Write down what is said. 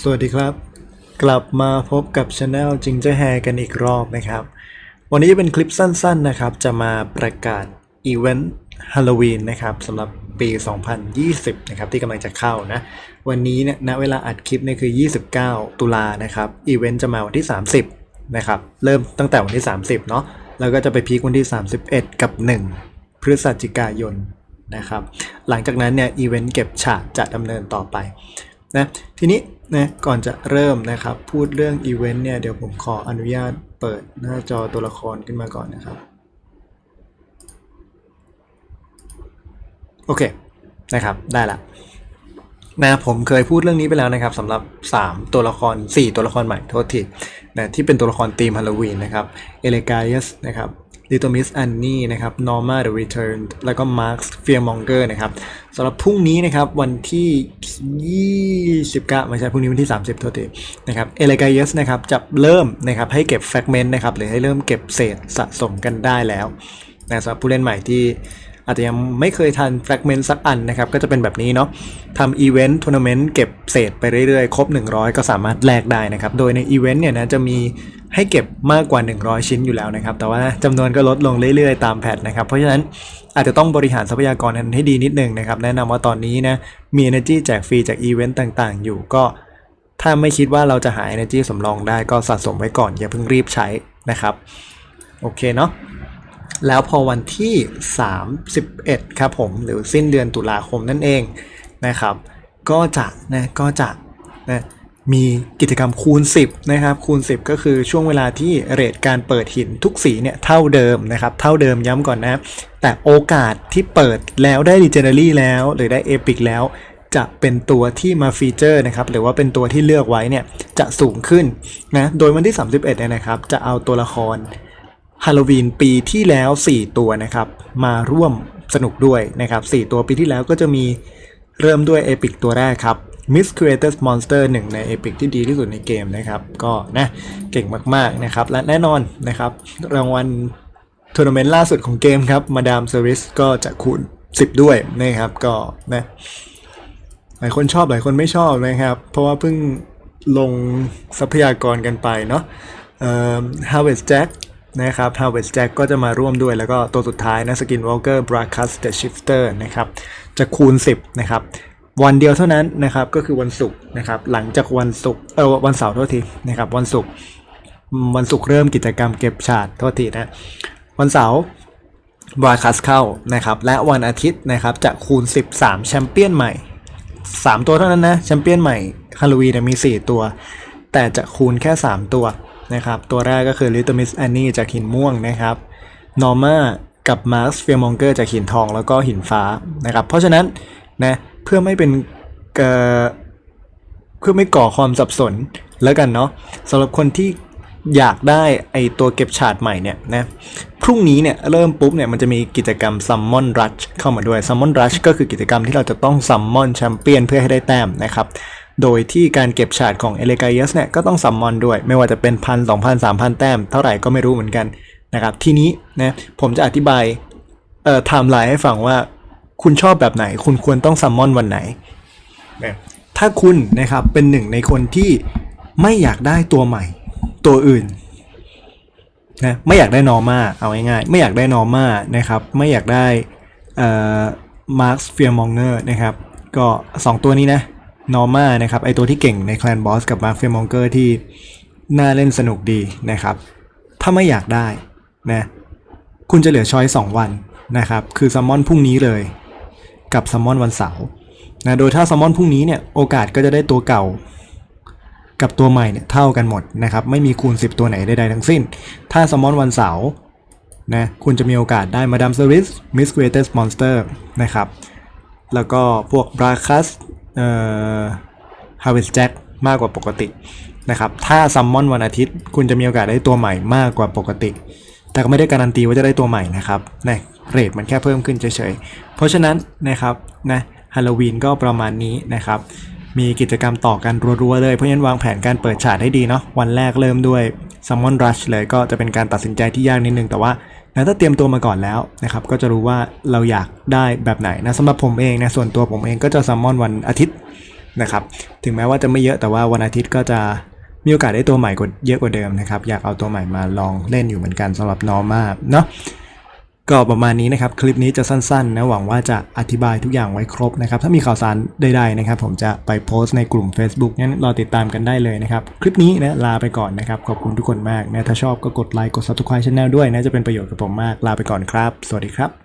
สวัสดีครับ กลับมาพบกับช anel จิงเจอแฮกันอีกรอบนะครับ วันนี้จะเป็นคลิปสั้นๆนะครับ จะมาประกาศอีเวนต์ฮาโลวีนนะครับสำหรับปี 2020 นะครับ ที่กำลังจะเข้านะ วันนี้เนี่ยณเวลาอัดคลิปเนี่ยคือ 29 ตุลานะครับอีเวนต์จะมาวันที่ 30 นะครับ เริ่มตั้งแต่วันที่ 30 เนาะแล้วก็จะไปพีควันที่ 31 กับ 1 พฤศจิกายนนะครับ หลังจากนั้นเนี่ยอีเวนต์เก็บฉากจะดำเนินต่อไปนะทีนี้ นะก่อนจะเริ่มนะครับพูดเรื่องอีเวนต์เนี่ยเดี๋ยวผมขออนุญาตเปิดหน้าจอตัวละครขึ้นมาก่อนนะครับ โอเคนะครับได้ละนะผมเคยพูดเรื่องนี้ไปแล้วนะครับสำหรับ 3 ตัวละคร 4 ตัวละครใหม่โทษทีนะที่เป็นตัวละครธีมฮาโลวีนนะครับเอเลกายสนะครับ ลิโตมิสอันนี่นะครับนอร์มาเดอะรีเทิร์นแล้วก็มาร์คเฟียร์มองเกอร์นะครับสำหรับพรุ่งนี้นะครับวันที่ 29 ไม่ใช่พรุ่งนี้วันที่ 30 โทษทีนะครับเอเลกายสนะครับจะเริ่มนะครับให้เก็บแฟกเมนต์นะครับหรือให้เริ่มเก็บเศษสะสมกันได้แล้วนะสำหรับผู้เล่นใหม่ที่ อาจจะยังไม่เคยทันแฟกเมนต์สักอันนะครับ ก็จะเป็นแบบนี้เนาะทำอีเวนต์ทัวร์นาเมนต์เก็บเศษไปเรื่อยๆ ครบ 100 ก็สามารถแลกได้นะครับ โดยในอีเวนต์เนี่ยนะจะมีให้เก็บมากกว่า 100 ชิ้นอยู่แล้วนะครับ แต่ว่าจำนวนก็ลดลงเรื่อยๆ ตามแพทนะครับ เพราะฉะนั้นอาจจะต้องบริหารทรัพยากรนั้นให้ดีนิดนึงนะครับ แนะนำว่าตอนนี้นะมี energy แจกฟรีจากอีเวนต์ต่างๆ อยู่ก็ ถ้าไม่คิดว่าเราจะหา energy สำรองได้ก็สะสมไว้ก่อนอย่าเพิ่งรีบใช้นะครับ โอเคเนาะ แล้วพอวันที่ 31 ครับผมหรือสิ้นเดือนตุลาคมนั่นเองนะครับ ก็จะนะก็จะนะมีกิจกรรมคูณ 10 นะครับคูณ 10 ก็คือช่วงเวลาที่เรทการเปิดหินทุกสีเนี่ยเท่าเดิมนะครับ เท่าเดิมย้ำก่อนนะแต่โอกาสที่เปิดแล้วได้ Legendary แล้ว หรือได้ Epic แล้ว จะเป็นตัวที่มาฟีเจอร์นะครับ หรือว่าเป็นตัวที่เลือกไว้เนี่ยจะสูงขึ้นนะโดยวันที่ 31เนี่ยนะครับ จะเอาตัวละคร ฮาโลวีนปีที่แล้ว 4 ตัวนะครับ มาร่วมสนุกด้วยนะครับ 4 ตัวปีที่แล้วก็จะมีเริ่มด้วยเอพิกตัวแรกครับ Miss Creators Monster หนึ่งในเอพิกที่ดีที่สุดในเกมนะครับ ก็นะเก่งมากๆนะครับ และแน่นอนนะครับ รางวัลทัวร์นาเมนต์ล่าสุดของเกมครับมาดามเซอริสก็จะคูณ 10 ด้วยนะครับก็นะหลายคนชอบหลายคนไม่ชอบนะครับ เพราะว่าเพิ่งลงทรัพยากรกันไปเนาะเอ่อ Harvest Jack นะครับ Harvest Jack ก็จะมาร่วมด้วยแล้วก็ตัวสุดท้ายนะ Skin Walker Broadcast the Shifter นะครับ จะคูณ 10 นะครับ วันเดียวเท่านั้นนะครับ ก็คือวันศุกร์นะครับ หลังจากวันศุกร์เออวันเสาร์โทษทีนะครับ วันศุกร์วันศุกร์เริ่มกิจกรรมเก็บฉาดโทษทีนะ วันเสาร์บราคัสเข้านะครับ และวันอาทิตย์นะครับจะคูณ 13 แชมเปี้ยนใหม่ 3 ตัวเท่านั้นนะ แชมเปี้ยนใหม่ฮาโลวีนมี 4 ตัว แต่จะคูณแค่ 3 ตัว นะครับ ตัวแรกก็คือ Little Miss Annie จากหินม่วงนะครับ Norma กับ Max f e a r m o n g e r จากหินทองแล้วก็หินฟ้านะครับ เพราะฉะนั้นนะเพื่อไม่เป็นเพื่อไม่ก่อความสับสนแล้วกันเนาะสำหรับคนที่อยากได้ไอตัวเก็บฉาดใหม่เนี่ยนะพรุ่งนี้เนี่ยเริ่มปุ๊บเนี่ยมันจะมีกิจกรรม Summon Rush เข้ามาด้วย Summon Rush ก็คือกิจกรรมที่เราจะต้อง Summon แชมเปี้ยนเพื่อให้ได้แต้มนะครับ โดยที่การเก็บฉาดของ e l e g a i u s เนี่ยก็ต้อง Summon ด้วย ไม่ว่าจะเป็นพันสองพันสามพันแต้ม เท่าไหร่ก็ไม่รู้เหมือนกันนะครับทีนี้นะผมจะอธิบายเอ่อไทม์ไลน์ให้ฟังว่าคุณชอบแบบไหน คุณควรต้อง Summon วันไหนนะถ้าคุณนะครับเป็นหนึ่งในคนที่ไม่อยากได้ตัวใหม่ ตัวอื่นนะไม่อยากได้นอร์มาเอาง่ายๆไม่อยากได้นอร์มานะครับ ไม่อยากได้เอ่อมาร์คเฟียร์มองเนอร์นะครับ ก็ 2 ตัวนี้นะ นอร์มานะครับไอตัวที่เก่งในแคลนบอสกับมาร์คเฟียมองเกอร์ที่น่าเล่นสนุกดีนะครับ ถ้าไม่อยากได้นะคุณจะเหลือช้อย2วันนะครับ คือซัมมอนพรุ่งนี้เลย กับซัมมอนวันเสาร์นะโดยถ้าซัมมอนพรุ่งนี้เนี่ยโอกาสก็จะได้ตัวเก่า กับตัวใหม่เนี่ยเท่ากันหมดนะครับ ไม่มีคูณ 10 ตัวไหนใดๆทั้งสิ้น ถ้าซัมมอนวันเสาร์นะคุณจะมีโอกาสได้มาดามเซอริสมิส r รเ s สมอนสเตอร์นะครับแล้วก็พวกบราคัส เอ่อฮาวิสแจ็คมากกว่าปกตินะครับ ถ้าซัมมอนวันอาทิตย์ คุณจะมีโอกาสได้ตัวใหม่มากกว่าปกติ แต่ก็ไม่ได้การันตีว่าจะได้ตัวใหม่นะครับนะเรทมันแค่เพิ่มขึ้นเฉยๆ เพราะฉะนั้นนะครับนะฮาโลวีนก็ประมาณนี้นะครับ มีกิจกรรมต่อกันรัวๆเลย เพราะฉะนั้นวางแผนการเปิดฉากให้ดีเนาะ วันแรกเริ่มด้วย Summon Rush เลยก็จะเป็นการตัดสินใจที่ยากนิดนึงแต่ว่า นะถ้าเตรียมตัวมาก่อนแล้วนะครับก็จะรู้ว่าเราอยากได้แบบไหนนะสำหรับผมเองนะส่วนตัวผมเองก็จะซัมมอนวันอาทิตย์นะครับถึงแม้ว่าจะไม่เยอะแต่ว่าวันอาทิตย์ก็จะมีโอกาสได้ตัวใหม่กว่าเยอะกว่าเดิมนะครับอยากเอาตัวใหม่มาลองเล่นอยู่เหมือนกันสำหรับนอร์มาเนาะ ก็ประมาณนี้นะครับ คลิปนี้จะสั้นๆนะหวังว่าจะอธิบายทุกอย่างไว้ครบนะครับ ถ้ามีข่าวสารใดๆนะครับ ผมจะไปโพสต์ในกลุ่ม Facebook งั้นรอติดตามกันได้เลยนะครับ คลิปนี้นะลาไปก่อนนะครับ ขอบคุณทุกคนมากนะถ้าชอบก็กดไลค์กด Subscribe Channel ด้วยนะจะเป็นประโยชน์กับผมมากลาไปก่อนครับ สวัสดีครับ